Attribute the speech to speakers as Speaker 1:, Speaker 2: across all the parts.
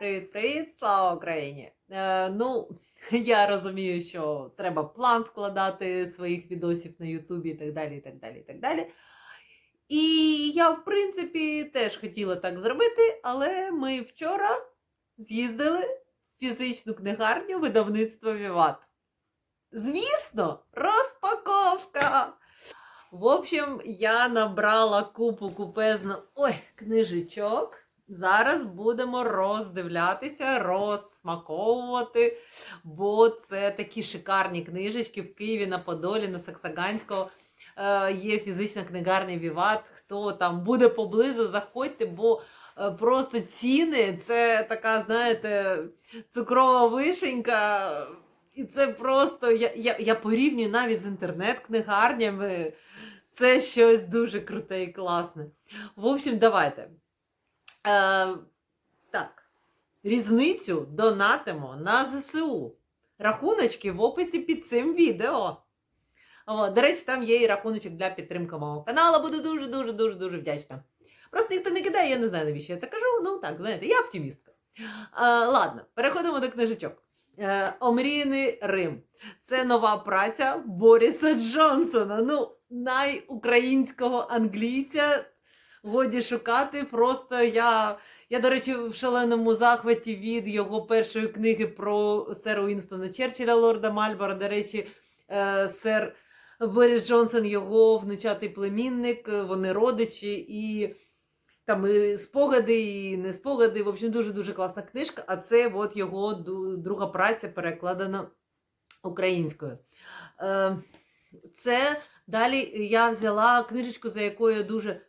Speaker 1: Привіт-привіт, слава Україні! Е, ну, я розумію, що треба план складати своїх відосів на Ютубі і так далі, і так далі, і так далі. І я, в принципі, теж хотіла так зробити, але ми вчора з'їздили в фізичну книгарню видавництва Віват. Звісно, розпаковка! В общем, я набрала купу купезну ой, книжечок. Зараз будемо роздивлятися, розсмаковувати, бо це такі шикарні книжечки в Києві на Подолі, на Саксаганського. Е, є фізична книгарня Віват. Хто там буде поблизу, заходьте, бо е, просто ціни це така, знаєте, цукрова вишенька. І це просто я, я, я порівнюю навіть з інтернет-книгарнями. Це щось дуже круте і класне. В общем, давайте. Е, так, різницю донатимо на ЗСУ. Рахуночки в описі під цим відео. О, до речі, там є і рахуночок для підтримки мого каналу. Буду дуже-дуже дуже дуже вдячна. Просто ніхто не кидає, я не знаю, навіщо я це кажу. Ну так, знаєте, я оптимістка. Е, ладно, переходимо до книжечок. Е, Омріяний Рим. Це нова праця Боріса Джонсона. Ну, найукраїнського англійця годі шукати. Просто я, я, до речі, в шаленому захваті від його першої книги про сера Уінстона Черчилля, лорда Мальбора. До речі, е, сер Борис Джонсон, його внучатий племінник, е, вони родичі і. Там і спогади, і не спогади. В общем, дуже-дуже класна книжка. А це от його друга праця перекладена українською. Е, Це далі я взяла книжечку, за якою я дуже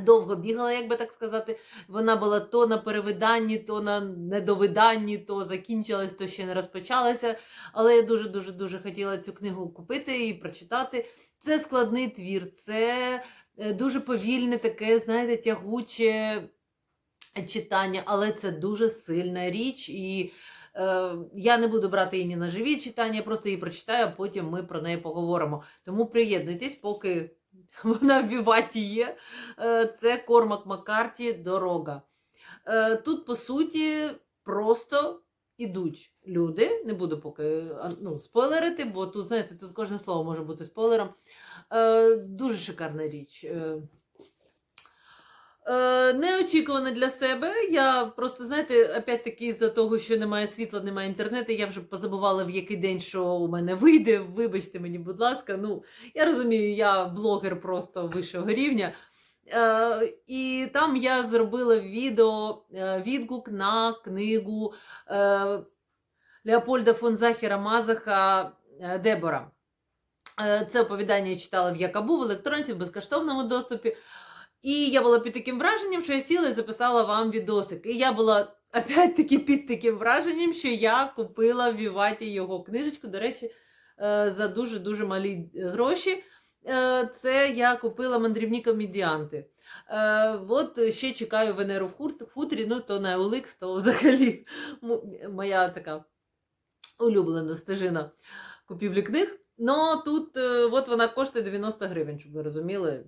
Speaker 1: довго бігала, як би так сказати. Вона була то на перевиданні, то на недовиданні, то закінчилась, то ще не розпочалася. Але я дуже-дуже дуже хотіла цю книгу купити і прочитати. Це складний твір, це е, дуже повільне, таке, знаєте, тягуче читання, але це дуже сильна річ. І е, я не буду брати її ні на живі читання, я просто її прочитаю, а потім ми про неї поговоримо. Тому приєднуйтесь, поки вона в Віваті є. Е, це Кормак Маккарті Дорога. Е, тут, по суті, просто ідуть люди. Не буду поки ну, спойлерити, бо тут, знаєте, тут кожне слово може бути спойлером. Е, дуже шикарна річ. Е, неочікувано для себе. Я просто, знаєте, опять-таки, з-за того, що немає світла, немає інтернету, я вже позабувала в який день, що у мене вийде. Вибачте мені, будь ласка. Ну, я розумію, я блогер просто вищого рівня. Е, і там я зробила відео, е, відгук на книгу е, Леопольда фон Захіра Мазаха е, Дебора. Це оповідання я читала в Якабу в електронці в безкоштовному доступі. І я була під таким враженням, що я сіла і записала вам відосик. І я була опять-таки під таким враженням, що я купила в Віваті його книжечку. До речі, е, за дуже-дуже малі гроші. Е, Це я купила мандрівні комедіанти. Е, От ще чекаю Венеру в хутрі, ну то на OLX, то взагалі моя така улюблена стежина купівлі книг. Ну тут е, от вона коштує 90 гривень, щоб ви розуміли.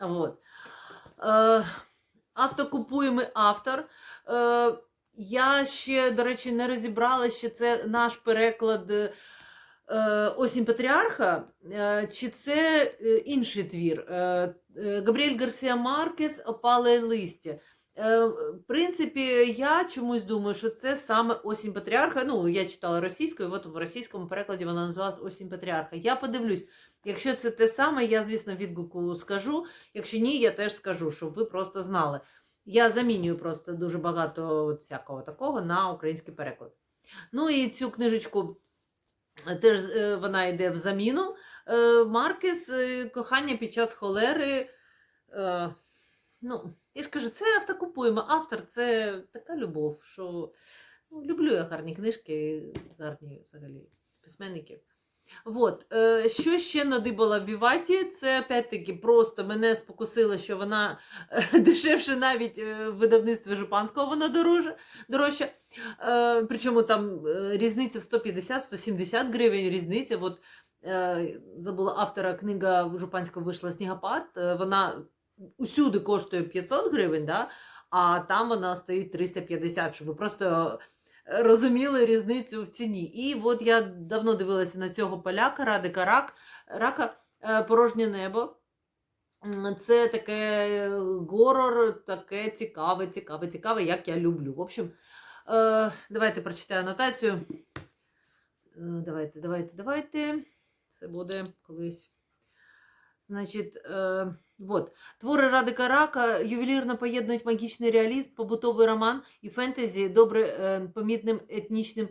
Speaker 1: От. Е, автокупуємий автор. Е, я ще, до речі, не розібрала, що це наш переклад е, Осінь Патріарха, чи це інший твір. Габріель Гарсія Маркес Опале листя. Е, В принципі, я чомусь думаю, що це саме Осінь Патріарха. Ну, я читала російською, от в російському перекладі вона називалась Осінь Патріарха. Я подивлюсь, якщо це те саме, я, звісно, відгуку скажу. Якщо ні, я теж скажу, щоб ви просто знали. Я замінюю просто дуже багато всякого такого на український переклад. Ну і цю книжечку е, теж е, вона йде в заміну. Маркес Кохання під час холери. Ну, я ж кажу, це автокупуємо. Автор це така любов, що ну, люблю я гарні книжки, гарні взагалі письменників. От, е, що ще надибала в Віваті, це опять-таки просто мене спокусило, що вона е, дешевше навіть е, в видавництві Жупанського вона дороже, дорожча. Причому там різниця в 150-170 гривень, різниця. От, забула автора книга Жупанського вийшла Снігопад. Вона усюди коштує 500 гривень, да? а там вона стоїть 350, щоб ви просто е, розуміли різницю в ціні. І от я давно дивилася на цього поляка, Радика Рак, Рака, е, порожнє небо. Це таке горор, таке цікаве, цікаве, цікаве, як я люблю. В общем, е, давайте прочитаю анотацію. Е, давайте, давайте, давайте. Це буде колись. Значить, е, вот. Твори Радика Рака ювелірно поєднують магічний реалізм, побутовий роман і фентезі добре е, помітним етнічним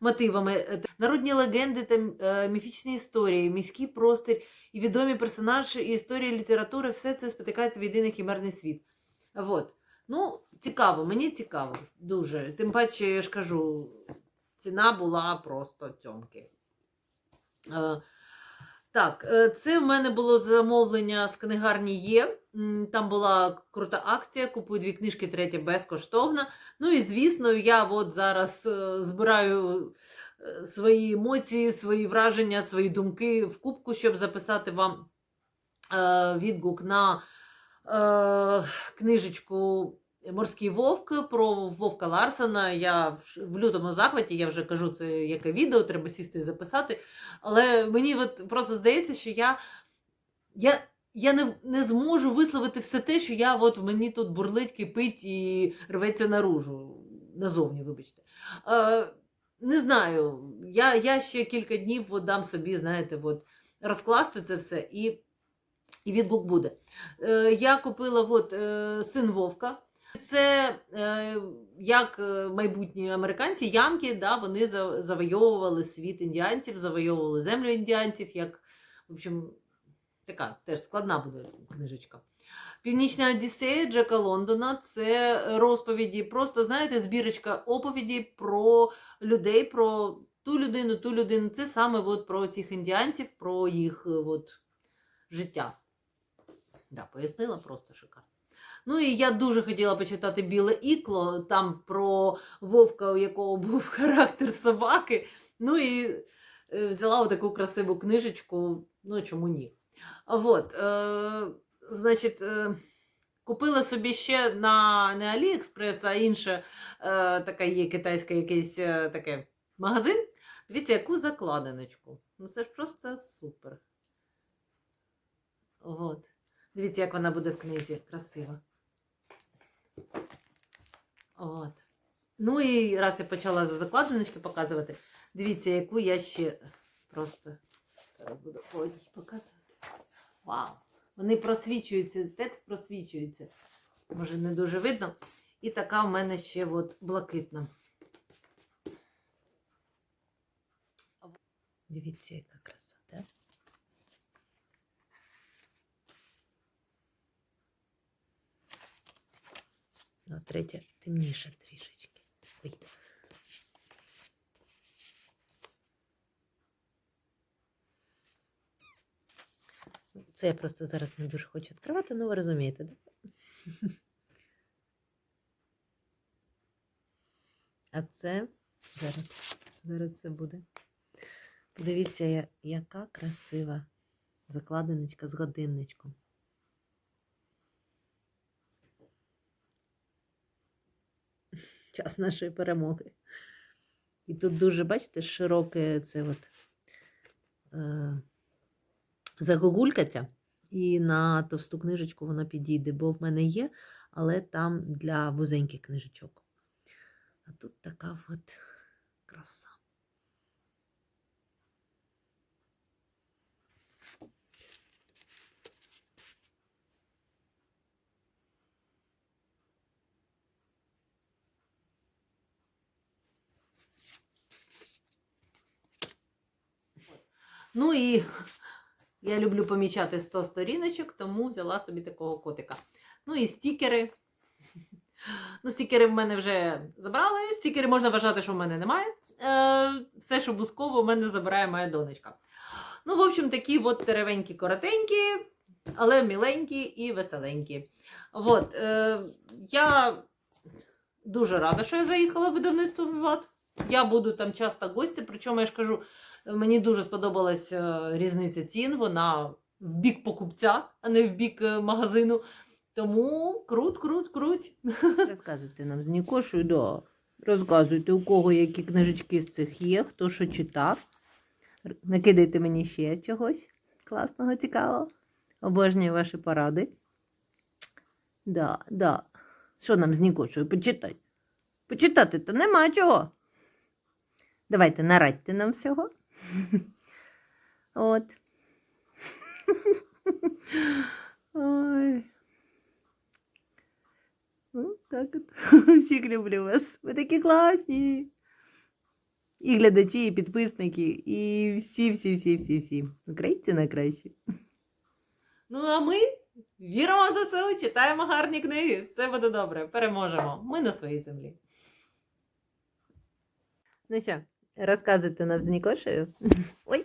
Speaker 1: мотивами. Е, Народні легенди та е, міфічні історії, міський простір і відомі персонажі, і історії літератури, все це спотикається в єдиний хімерний світ. Вот. Ну, цікаво, мені цікаво, дуже. Тим паче, я ж кажу, ціна була просто цьомки. Е, так, е, це в мене було замовлення з книгарні Є. Там була крута акція. Купую дві книжки, третя безкоштовна. Ну і звісно, я от зараз е, збираю е, свої емоції, свої враження, свої думки в кубку, щоб записати вам відгук на книжечку Морський вовк про Вовка Ларсена. Я в, лютому захваті, я вже кажу, це яке відео, треба сісти і записати. Але мені от просто здається, що я, я, я не, не зможу висловити все те, що я от мені тут бурлить, кипить і рветься наружу. Назовні, вибачте. Е, не знаю, я, я ще кілька днів от дам собі, знаєте, от, розкласти це все і, і відгук буде. Е, я купила от, е, син Вовка. Це е, як е, майбутні американці, янки, да, вони за- завойовували світ індіанців, завойовували землю індіанців, як, в общем, така теж складна буде книжечка. Північна Одіссея Джека Лондона це розповіді, просто, знаєте, збірочка оповіді про людей, про ту людину, ту людину. Це саме от про цих індіанців, про їх е, от, життя. Да, пояснила просто шикарно. Ну і я дуже хотіла почитати біле ікло, там про вовка, у якого був характер собаки. Ну і е, взяла таку красиву книжечку. Ну, чому ні? А Вот, е, значить, е, купила собі ще на не Аліекспрес, а інше е, така є китайська якийсь е, таке магазин. Дивіться, яку закладиночку. Ну це ж просто супер. От. Дивіться, як вона буде в книзі. Красиво. От. Ну і раз я почала за закладиночки показувати, дивіться, яку я ще просто зараз буду по показувати. Вау! Вони просвічуються, текст просвічується. Може, не дуже видно. І така в мене ще от блакитна. Дивіться, яка краса, так? Ну, а третя темніша трішечки. Ой. Це я просто зараз не дуже хочу відкривати, ну ви розумієте, да? А це зараз, зараз це буде. Подивіться, яка красива закладиночка з годинничком. Час нашої перемоги. І тут дуже, бачите, широке це от е, загогулькаться, і на товсту книжечку вона підійде, бо в мене є, але там для вузеньких книжечок. А тут така от краса. Ну і я люблю помічати 100 сторіночок, тому взяла собі такого котика. Ну і стікери. Ну, стікери в мене вже забрали. Стікери можна вважати, що в мене немає. Е, все, що бусково, в мене забирає моя донечка. Ну, в общем, такі от теревенькі, коротенькі, але міленькі і веселенькі. От, е, я дуже рада, що я заїхала в видавництво Віват. Я буду там часто гості, причому я ж кажу, Мені дуже сподобалась е, різниця цін. Вона в бік покупця, а не в бік е, магазину. Тому крут, крут, круть. Розказуйте нам з Нікошою, да. Розказуйте, у кого які книжечки з цих є, хто що читав. Накидайте мені ще чогось класного, цікавого. Обожнюю ваші поради. Да, да. Що нам з Нікошою почитати? Почитати то нема чого. Давайте нарадьте нам всього. От. Ой. Ну, так от. Всіх люблю вас. Ви такі класні. І глядачі, і підписники, і всі, всі, всі, всі, всі. Українці найкращі. Ну, а ми віримо в ЗСУ, читаємо гарні книги. Все буде добре. Переможемо. Ми на своїй землі. Ну що, розказуйте нам з Нікошею. Ой.